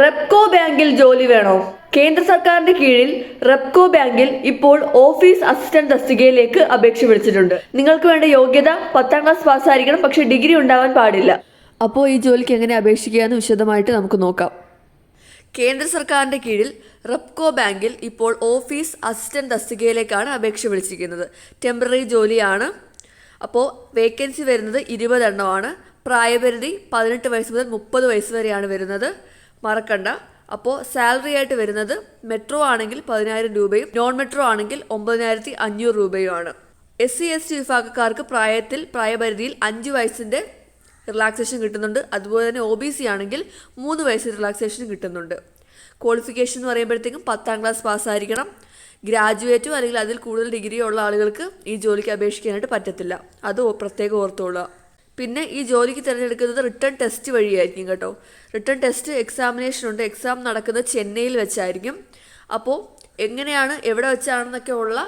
റെപ്കോ ബാങ്കിൽ ജോലി വേണോ? കേന്ദ്ര സർക്കാരിന്റെ കീഴിൽ റെപ്കോ ബാങ്കിൽ ഇപ്പോൾ ഓഫീസ് അസിസ്റ്റന്റ് തസ്തികയിലേക്ക് അപേക്ഷ വിളിച്ചിട്ടുണ്ട്. നിങ്ങൾക്ക് വേണ്ട യോഗ്യത പത്താം ക്ലാസ് പാസ്സായിരിക്കണം പക്ഷേ ഡിഗ്രി ഉണ്ടാവാൻ പാടില്ല. അപ്പോൾ ഈ ജോലിക്ക് എങ്ങനെ അപേക്ഷിക്കുക എന്ന് വിശദമായിട്ട് നമുക്ക് നോക്കാം. കേന്ദ്ര സർക്കാരിന്റെ കീഴിൽ റെപ്കോ ബാങ്കിൽ ഇപ്പോൾ ഓഫീസ് അസിസ്റ്റന്റ് തസ്തികയിലേക്കാണ് അപേക്ഷ വിളിച്ചിരിക്കുന്നത്. ടെമ്പററി ജോലിയാണ്. അപ്പോൾ വേക്കൻസി വരുന്നത് ഇരുപതെണ്ണമാണ്. പ്രായപരിധി പതിനെട്ട് വയസ്സ് മുതൽ മുപ്പത് വയസ്സ് വരെയാണ് വരുന്നത്. മറക്കണ്ട. അപ്പോൾ സാലറി ആയിട്ട് വരുന്നത് മെട്രോ ആണെങ്കിൽ പതിനായിരം രൂപയും നോൺ മെട്രോ ആണെങ്കിൽ ഒമ്പതിനായിരത്തി അഞ്ഞൂറ് രൂപയുമാണ്. എസ് സി എസ് ടി വിഭാഗക്കാർക്ക് പ്രായത്തിൽ പ്രായപരിധിയിൽ അഞ്ച് വയസ്സിന്റെ റിലാക്സേഷൻ കിട്ടുന്നുണ്ട്. അതുപോലെ തന്നെ ഒ ബി സി ആണെങ്കിൽ മൂന്ന് വയസ്സ് റിലാക്സേഷൻ കിട്ടുന്നുണ്ട്. ക്വാളിഫിക്കേഷൻ എന്ന് പറയുമ്പോഴത്തേക്കും പത്താം ക്ലാസ് പാസ്സായിരിക്കണം ഗ്രാജുവേറ്റോ അല്ലെങ്കിൽ അതിൽ കൂടുതൽ ഡിഗ്രിയോ ഉള്ള ആളുകൾക്ക് ഈ ജോലിക്ക് അപേക്ഷിക്കാനായിട്ട് പറ്റത്തില്ല. അത് പ്രത്യേകം ഓർത്തോളുക. പിന്നെ ഈ ജോലിക്ക് തിരഞ്ഞെടുക്കുന്നത് റിട്ടേൺ ടെസ്റ്റ് വഴിയായിരിക്കും കേട്ടോ. റിട്ടേൺ ടെസ്റ്റ് എക്സാമിനേഷൻ ഉണ്ട്. എക്സാം നടക്കുന്നത് ചെന്നൈയിൽ വെച്ചായിരിക്കും. അപ്പോൾ എങ്ങനെയാണ് എവിടെ വെച്ചാണെന്നൊക്കെ ഉള്ള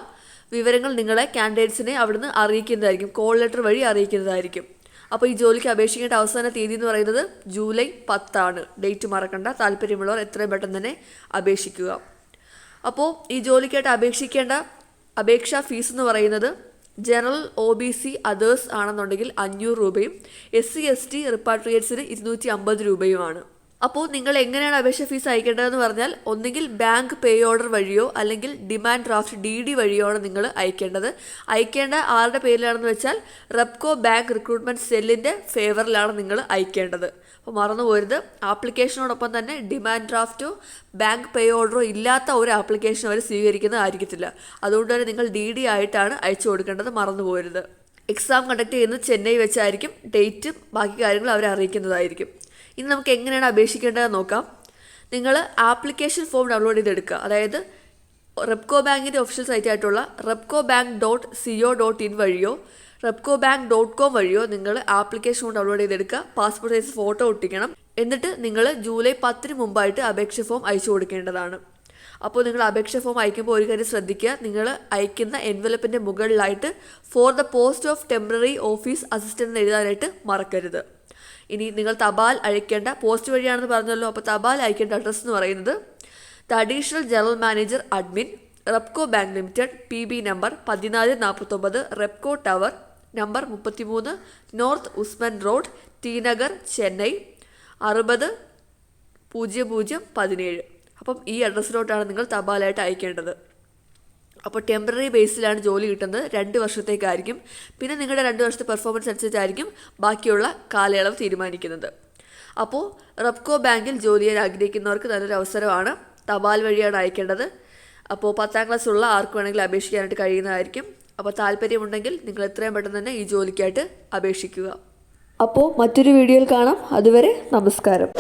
വിവരങ്ങൾ നിങ്ങളെ കാൻഡിഡേറ്റ്സിനെ അവിടുന്ന് അറിയിക്കുന്നതായിരിക്കും. കോൾ ലെറ്റർ വഴി അറിയിക്കുന്നതായിരിക്കും. അപ്പോൾ ഈ ജോലിക്ക് അപേക്ഷിക്കേണ്ട അവസാന തീയതി എന്ന് പറയുന്നത് ജൂലൈ പത്താണ്. ഡേറ്റ് മറക്കണ്ട. താല്പര്യമുള്ളവർ എത്രയും പെട്ടെന്ന് തന്നെ അപേക്ഷിക്കുക. അപ്പോൾ ഈ ജോലിക്കായിട്ട് അപേക്ഷിക്കേണ്ട അപേക്ഷാ ഫീസ് എന്ന് പറയുന്നത് general O B C others ആണെന്നുണ്ടെങ്കിൽ അഞ്ഞൂറ് രൂപയും എസ് സി എസ് ടി റിപ്പാട്രിയേറ്റ്സിന് ഇരുന്നൂറ്റി അമ്പത് രൂപയുമാണ്. അപ്പോൾ നിങ്ങൾ എങ്ങനെയാണ് അപേക്ഷ ഫീസ് അയക്കേണ്ടതെന്ന് പറഞ്ഞാൽ ഒന്നുകിൽ ബാങ്ക് പേ ഓർഡർ വഴിയോ അല്ലെങ്കിൽ ഡിമാൻഡ് ഡ്രാഫ്റ്റ് ഡി ഡി വഴിയോ ആണ് നിങ്ങൾ അയക്കേണ്ടത്. അയക്കേണ്ട ആരുടെ പേരിലാണെന്ന് വെച്ചാൽ റെപ്കോ ബാങ്ക് റിക്രൂട്ട്മെന്റ് സെല്ലിന്റെ ഫേവറിലാണ് നിങ്ങൾ അയക്കേണ്ടത്. അപ്പോൾ മറന്നു പോരുത്. ആപ്ലിക്കേഷനോടൊപ്പം തന്നെ ഡിമാൻഡ് ഡ്രാഫ്റ്റോ ബാങ്ക് പേ ഓർഡറോ ഇല്ലാത്ത ഒരു ആപ്ലിക്കേഷൻ അവർ സ്വീകരിക്കുന്നതായിരിക്കത്തില്ല അതുകൊണ്ട് തന്നെ നിങ്ങൾ ഡി ഡി ആയിട്ടാണ് അയച്ചു കൊടുക്കേണ്ടത്. മറന്നു പോരുത്. എക്സാം കണ്ടക്ട് ചെയ്യുന്നത് ചെന്നൈ വെച്ചായിരിക്കും. ഡേറ്റും ബാക്കി കാര്യങ്ങളും അവരെ അറിയിക്കുന്നതായിരിക്കും. ഇനി നമുക്ക് എങ്ങനെയാണ് അപേക്ഷിക്കേണ്ടതെന്ന് നോക്കാം. നിങ്ങൾ ആപ്ലിക്കേഷൻ ഫോം ഡൗൺലോഡ് ചെയ്തെടുക്കുക. അതായത് റെപ്കോ ബാങ്കിന്റെ ഒഫീഷ്യൽ സൈറ്റ് ആയിട്ടുള്ള Repco bank dot co dot in വഴിയോ റെപ്കോ ബാങ്ക് ഡോട്ട് കോം വഴിയോ നിങ്ങൾ ആപ്ലിക്കേഷൻ ഫോം ഡൗൺലോഡ് ചെയ്തെടുക്കുക. പാസ്പോർട്ട് സൈസ് ഫോട്ടോ ഒട്ടിക്കണം. എന്നിട്ട് നിങ്ങൾ ജൂലൈ പത്തിന് മുമ്പായിട്ട് അപേക്ഷ ഫോം അയച്ചു കൊടുക്കേണ്ടതാണ്. അപ്പോൾ നിങ്ങൾ അപേക്ഷ ഫോം അയക്കുമ്പോൾ ഒരു കാര്യം ശ്രദ്ധിക്കുക. നിങ്ങൾ അയക്കുന്ന എൻവലപ്പിന്റെ മുകളിലായിട്ട് for the post of temporary office assistant എഴുതാനായിട്ട് മറക്കരുത്. ഇനി നിങ്ങൾ തപാൽ അയക്കേണ്ട പോസ്റ്റ് വഴിയാണെന്ന് പറഞ്ഞല്ലോ അപ്പോൾ തപാൽ അയക്കേണ്ട അഡ്രസ്സ് എന്ന് പറയുന്നത് the additional general manager admin Repco bank limited P B number പതിനാല് നാൽപ്പത്തൊമ്പത് റെപ്കോ ടവർ നമ്പർ മുപ്പത്തിമൂന്ന് north Usman road T Nagar Chennai അറുപത് പൂജ്യം പൂജ്യം പതിനേഴ്. അപ്പം ഈ അഡ്രസ്സിലോട്ടാണ് നിങ്ങൾ തപാലായിട്ട് അയക്കേണ്ടത്. അപ്പോൾ ടെമ്പററി ബേസിലാണ് ജോലി കിട്ടുന്നത്. രണ്ട് വർഷത്തേക്കായിരിക്കും. പിന്നെ നിങ്ങളുടെ രണ്ട് വർഷത്തെ പെർഫോമൻസ് അനുസരിച്ചായിരിക്കും ബാക്കിയുള്ള കാലയളവ് തീരുമാനിക്കുന്നത്. അപ്പോൾ റെപ്കോ ബാങ്കിൽ ജോലി ചെയ്യാൻ ആഗ്രഹിക്കുന്നവർക്ക് നല്ലൊരു അവസരമാണ്. തപാൽ വഴിയാണ് അയക്കേണ്ടത്. അപ്പോൾ പത്താം ക്ലാസ് ഉള്ള ആർക്ക് വേണമെങ്കിലും അപേക്ഷിക്കാനായിട്ട് കഴിയുന്നതായിരിക്കും. അപ്പോൾ താല്പര്യമുണ്ടെങ്കിൽ നിങ്ങൾ എത്രയും പെട്ടെന്ന് തന്നെ ഈ ജോലിക്കായിട്ട് അപേക്ഷിക്കുക. അപ്പോൾ മറ്റൊരു വീഡിയോയിൽ കാണാം. അതുവരെ നമസ്കാരം.